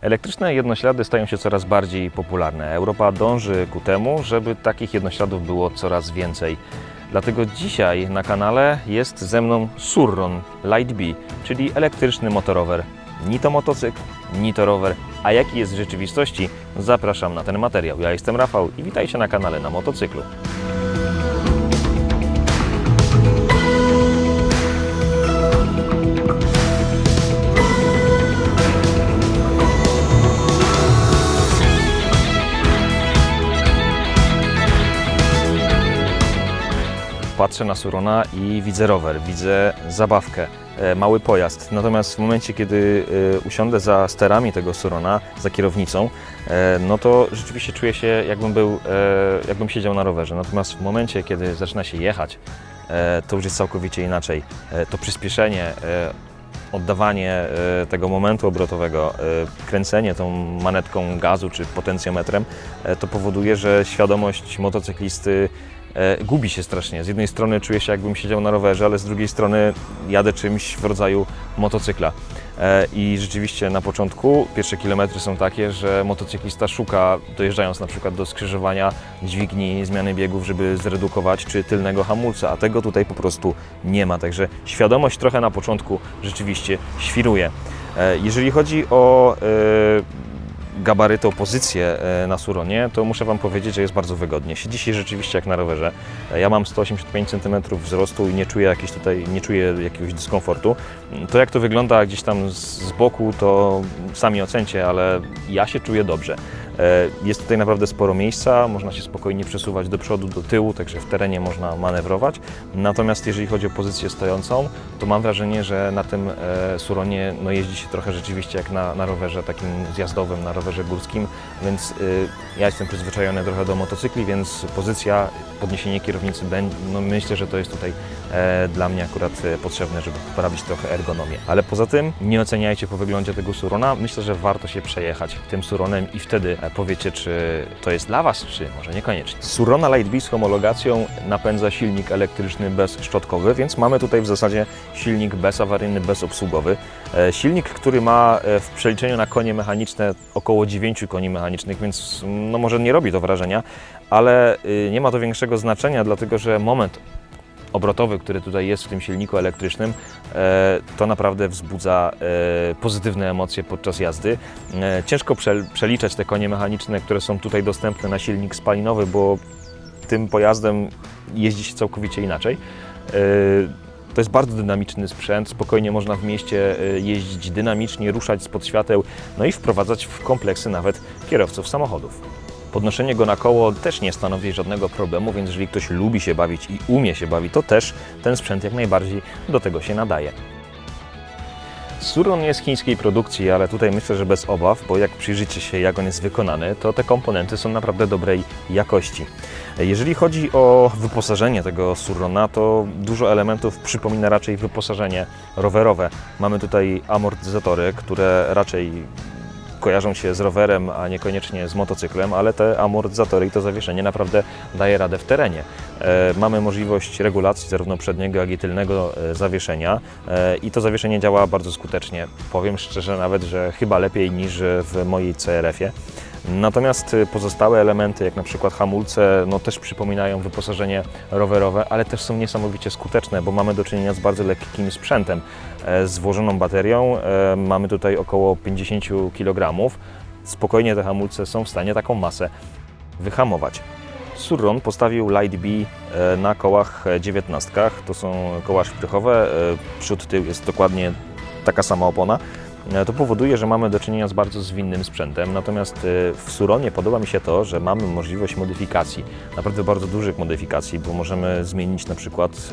Elektryczne jednoślady stają się coraz bardziej popularne. Europa dąży ku temu, żeby takich jednośladów było coraz więcej. Dlatego dzisiaj na kanale jest ze mną Surron Light B, czyli elektryczny motorower. Ni to motocykl, ni to rower. A jaki jest w rzeczywistości? Zapraszam na ten materiał. Ja jestem Rafał i witajcie na kanale na motocyklu. Patrzę na Surona i widzę rower, widzę zabawkę, e, mały pojazd. Natomiast w momencie, kiedy e, usiądę za sterami tego Surona, za kierownicą, e, no to rzeczywiście czuję się, jakbym był, jakbym siedział na rowerze. Natomiast w momencie, kiedy zaczyna się jechać, to już jest całkowicie inaczej. To przyspieszenie, oddawanie tego momentu obrotowego, kręcenie tą manetką gazu czy potencjometrem, to powoduje, że świadomość motocyklisty gubi się strasznie. Z jednej strony czuję się jakbym siedział na rowerze, ale z drugiej strony jadę czymś w rodzaju motocykla. E, I rzeczywiście na początku pierwsze kilometry są takie, że motocyklista szuka, dojeżdżając na przykład do skrzyżowania dźwigni, zmiany biegów, żeby zredukować, czy tylnego hamulca, a tego tutaj po prostu nie ma. Także świadomość trochę na początku rzeczywiście świruje. E, Jeżeli chodzi o gabaryty, o pozycję e, na Suronie, to muszę Wam powiedzieć, że jest bardzo wygodnie. Siedzi się rzeczywiście jak na rowerze. E, Ja mam 185 cm wzrostu i nie czuję, jakieś tutaj, nie czuję jakiegoś dyskomfortu. To jak to wygląda gdzieś tam z boku, to sami ocencie, ale ja się czuję dobrze. E, Jest tutaj naprawdę sporo miejsca, można się spokojnie przesuwać do przodu, do tyłu, także w terenie można manewrować. Natomiast jeżeli chodzi o pozycję stojącą, to mam wrażenie, że na tym e, Suronie no, jeździ się trochę rzeczywiście jak na, na rowerze takim zjazdowym, na rowerze górskim, więc y, ja jestem przyzwyczajony trochę do motocykli, więc pozycja, podniesienie kierownicy, no, myślę, że to jest tutaj e, dla mnie akurat e, potrzebne, żeby poprawić trochę ergonomię. Ale poza tym nie oceniajcie po wyglądzie tego Surona, myślę, że warto się przejechać tym Suronem i wtedy e, powiecie, czy to jest dla Was, czy może niekoniecznie. Surona Light z homologacją napędza silnik elektryczny bezszczotkowy, więc mamy tutaj w zasadzie silnik bezawaryjny, bezobsługowy. E, Silnik, który ma e, w przeliczeniu na konie mechaniczne około 9 koni mechanicznych, więc no może nie robi to wrażenia, ale y, nie ma to większego znaczenia, dlatego że moment obrotowy, który tutaj jest w tym silniku elektrycznym, e, to naprawdę wzbudza pozytywne emocje podczas jazdy. Ciężko prze- przeliczać te konie mechaniczne, które są tutaj dostępne na silnik spalinowy, bo tym pojazdem jeździ się całkowicie inaczej. To jest bardzo dynamiczny sprzęt, spokojnie można w mieście e, jeździć dynamicznie, ruszać spod świateł, no i wprowadzać w kompleksy nawet kierowców samochodów. Podnoszenie go na koło też nie stanowi żadnego problemu, więc jeżeli ktoś lubi się bawić i umie się bawić, to też ten sprzęt jak najbardziej do tego się nadaje. Suron jest chińskiej produkcji, ale tutaj myślę, że bez obaw, bo jak przyjrzycie się, jak on jest wykonany, to te komponenty są naprawdę dobrej jakości. Jeżeli chodzi o wyposażenie tego Surona, to dużo elementów przypomina raczej wyposażenie rowerowe. Mamy tutaj amortyzatory, które raczej kojarzą się z rowerem, a niekoniecznie z motocyklem, ale te amortyzatory i to zawieszenie naprawdę daje radę w terenie. E, mamy możliwość regulacji zarówno przedniego, jak i tylnego e, zawieszenia e, i to zawieszenie działa bardzo skutecznie. Powiem szczerze nawet, że chyba lepiej niż w mojej CRF-ie. Natomiast y, pozostałe elementy, jak na przykład hamulce, no też przypominają wyposażenie rowerowe, ale też są niesamowicie skuteczne, bo mamy do czynienia z bardzo lekkim sprzętem, e, z włożoną baterią. e, Mamy tutaj około 50 kg. Spokojnie te hamulce są w stanie taką masę wyhamować. Surron postawił Light B e, na kołach 19. To są koła szprychowe. Przód, tył jest dokładnie taka sama opona. E, To powoduje, że mamy do czynienia z bardzo zwinnym sprzętem. Natomiast e, w Suronie podoba mi się to, że mamy możliwość modyfikacji, naprawdę bardzo dużych modyfikacji, bo możemy zmienić na przykład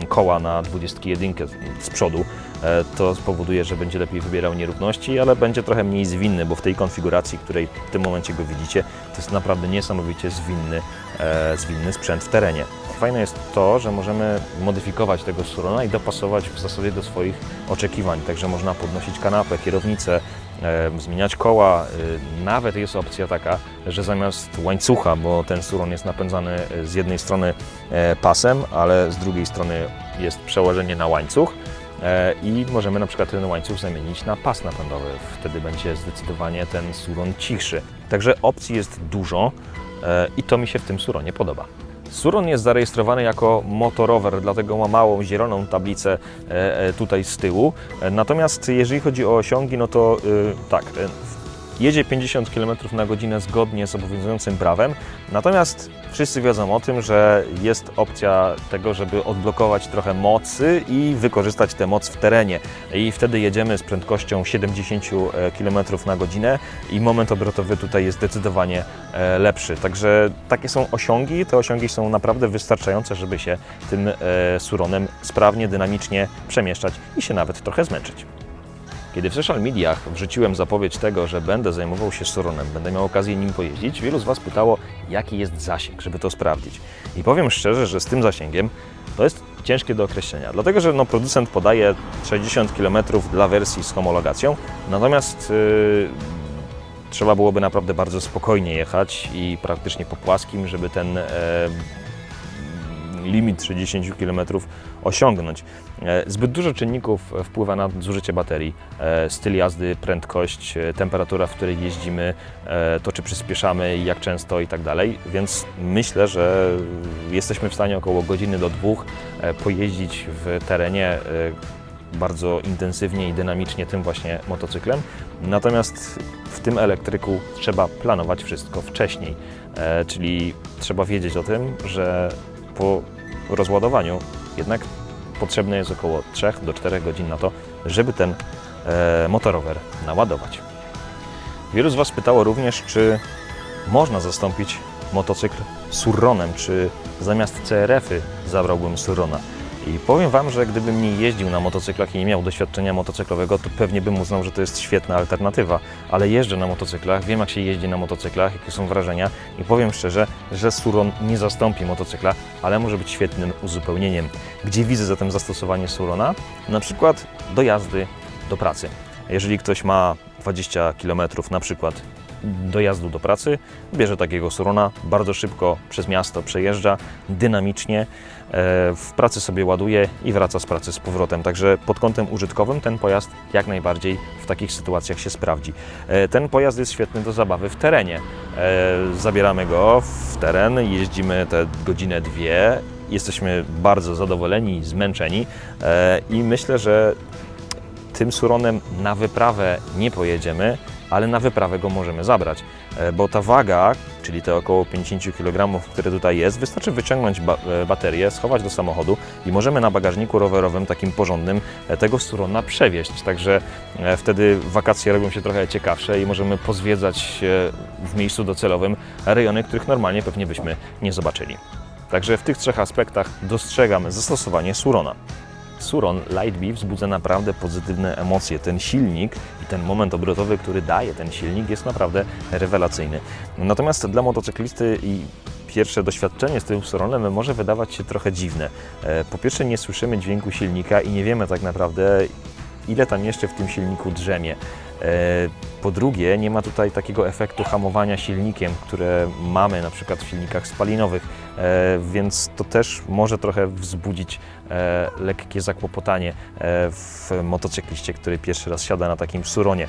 e, koła na 21 z przodu. To spowoduje, że będzie lepiej wybierał nierówności, ale będzie trochę mniej zwinny, bo w tej konfiguracji, której w tym momencie go widzicie, to jest naprawdę niesamowicie zwinny, zwinny sprzęt w terenie. Fajne jest to, że możemy modyfikować tego Surona i dopasować w zasadzie do swoich oczekiwań. Także można podnosić kanapę, kierownicę, zmieniać koła. E, Nawet jest opcja taka, że zamiast łańcucha, bo ten Suron jest napędzany e, z jednej strony e, pasem, ale z drugiej strony jest przełożenie na łańcuch, e, i możemy na przykład ten łańcuch zamienić na pas napędowy. Wtedy będzie zdecydowanie ten Suron cichszy. Także opcji jest dużo e, i to mi się w tym Suronie podoba. Suron jest zarejestrowany jako motorower, dlatego ma małą zieloną tablicę e, e, tutaj z tyłu. E, Natomiast jeżeli chodzi o osiągi, no to tak, jedzie 50 km na godzinę zgodnie z obowiązującym prawem. Natomiast wszyscy wiedzą o tym, że jest opcja tego, żeby odblokować trochę mocy i wykorzystać tę moc w terenie. I wtedy jedziemy z prędkością 70 km na godzinę i moment obrotowy tutaj jest zdecydowanie e, lepszy. Także takie są osiągi. Te osiągi są naprawdę wystarczające, żeby się tym e, suronem sprawnie, dynamicznie przemieszczać i się nawet trochę zmęczyć. Kiedy w social mediach wrzuciłem zapowiedź tego, że będę zajmował się Suronem, będę miał okazję nim pojeździć, wielu z Was pytało, jaki jest zasięg, żeby to sprawdzić. I powiem szczerze, że z tym zasięgiem to jest ciężkie do określenia, dlatego że no, producent podaje 60 km dla wersji z homologacją, natomiast yy, trzeba byłoby naprawdę bardzo spokojnie jechać i praktycznie po płaskim, żeby ten e, limit 60 km osiągnąć. E, Zbyt dużo czynników wpływa na zużycie baterii. E, Styl jazdy, prędkość, e, temperatura, w której jeździmy, to czy przyspieszamy, jak często i tak dalej. Więc myślę, że jesteśmy w stanie około godziny do dwóch pojeździć w terenie bardzo intensywnie i dynamicznie tym właśnie motocyklem. Natomiast w tym elektryku trzeba planować wszystko wcześniej, czyli trzeba wiedzieć o tym, że po rozładowaniu jednak potrzebne jest około 3 do 4 godzin na to, żeby ten e, motorower naładować. Wielu z Was pytało również, czy można zastąpić motocykl Surronem, czy zamiast CRF-y zabrałbym Surrona. I powiem Wam, że gdybym nie jeździł na motocyklach i nie miał doświadczenia motocyklowego, to pewnie bym uznał, że to jest świetna alternatywa. Ale jeżdżę na motocyklach, wiem jak się jeździ na motocyklach, jakie są wrażenia i powiem szczerze, że Suron nie zastąpi motocykla, ale może być świetnym uzupełnieniem. Gdzie widzę zatem zastosowanie Surona? Na przykład do jazdy do pracy. Jeżeli ktoś ma 20 km na przykład dojazdu do pracy, bierze takiego Surona, bardzo szybko przez miasto przejeżdża, dynamicznie, e, w pracy sobie ładuje i wraca z pracy z powrotem. Także pod kątem użytkowym ten pojazd jak najbardziej w takich sytuacjach się sprawdzi. E, Ten pojazd jest świetny do zabawy w terenie. E, Zabieramy go w teren, jeździmy te godzinę, dwie, jesteśmy bardzo zadowoleni, zmęczeni i myślę, że tym Suronem na wyprawę nie pojedziemy, ale na wyprawę go możemy zabrać, e, bo ta waga, czyli te około 50 kg, które tutaj jest, wystarczy wyciągnąć ba e, baterię, schować do samochodu i możemy na bagażniku rowerowym takim porządnym e, tego Surona przewieźć. Także wtedy wakacje robią się trochę ciekawsze i możemy pozwiedzać w miejscu docelowym rejony, których normalnie pewnie byśmy nie zobaczyli. Także w tych trzech aspektach dostrzegam zastosowanie Surona. Suron Light wzbudza naprawdę pozytywne emocje. Ten silnik i ten moment obrotowy, który daje ten silnik, jest naprawdę rewelacyjny. Natomiast dla motocyklisty i pierwsze doświadczenie z tym Suronem może wydawać się trochę dziwne. E, Po pierwsze, nie słyszymy dźwięku silnika i nie wiemy tak naprawdę, ile tam jeszcze w tym silniku drzemie. E, Po drugie, nie ma tutaj takiego efektu hamowania silnikiem, które mamy na przykład w silnikach spalinowych, e, więc to też może trochę wzbudzić e, lekkie zakłopotanie w motocykliście, który pierwszy raz siada na takim suronie.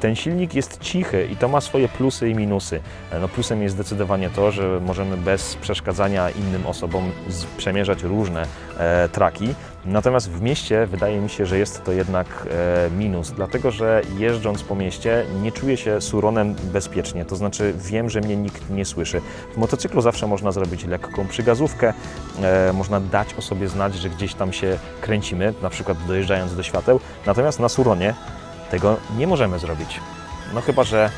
Ten silnik jest cichy i to ma swoje plusy i minusy. No plusem jest zdecydowanie to, że możemy bez przeszkadzania innym osobom przemierzać różne traki, natomiast w mieście wydaje mi się, że jest to jednak e, minus, dlatego że jeżdżąc po mieście nie czuję się suronem bezpiecznie, to znaczy wiem, że mnie nikt nie słyszy. W motocyklu zawsze można zrobić lekką przygazówkę, e, można dać o sobie znać, że gdzieś tam się kręcimy, na przykład dojeżdżając do świateł, natomiast na suronie tego nie możemy zrobić. No chyba, że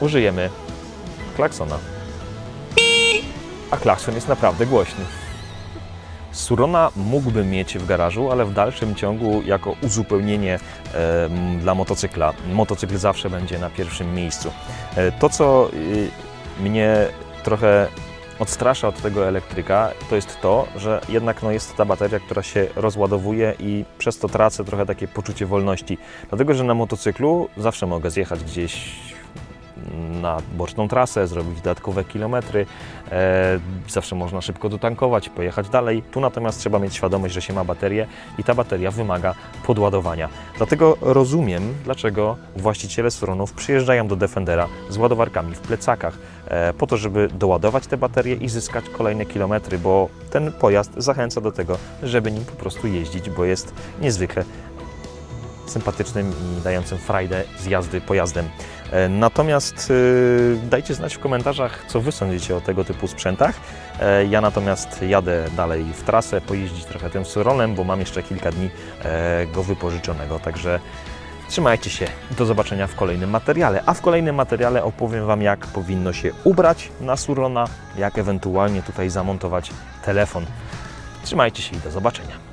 użyjemy klaksona. A klakson jest naprawdę głośny. Surona mógłbym mieć w garażu, ale w dalszym ciągu jako uzupełnienie dla motocykla. Motocykl zawsze będzie na pierwszym miejscu. E, to, co y, mnie trochę odstrasza od tego elektryka, to jest to, że jednak no, jest ta bateria, która się rozładowuje i przez to tracę trochę takie poczucie wolności. Dlatego, że na motocyklu zawsze mogę zjechać gdzieś na boczną trasę, zrobić dodatkowe kilometry. E, zawsze można szybko dotankować, pojechać dalej. Tu natomiast trzeba mieć świadomość, że się ma baterię i ta bateria wymaga podładowania. Dlatego rozumiem, dlaczego właściciele Suronów przyjeżdżają do Defendera z ładowarkami w plecakach, e, po to, żeby doładować te baterie i zyskać kolejne kilometry, bo ten pojazd zachęca do tego, żeby nim po prostu jeździć, bo jest niezwykle sympatycznym i dającym frajdę z jazdy pojazdem. E, Natomiast e, dajcie znać w komentarzach, co Wy sądzicie o tego typu sprzętach. E, Ja natomiast jadę dalej w trasę, pojeździć trochę tym Suronem, bo mam jeszcze kilka dni go wypożyczonego, także trzymajcie się. Do zobaczenia w kolejnym materiale. A w kolejnym materiale opowiem Wam, jak powinno się ubrać na Surona, jak ewentualnie tutaj zamontować telefon. Trzymajcie się i do zobaczenia.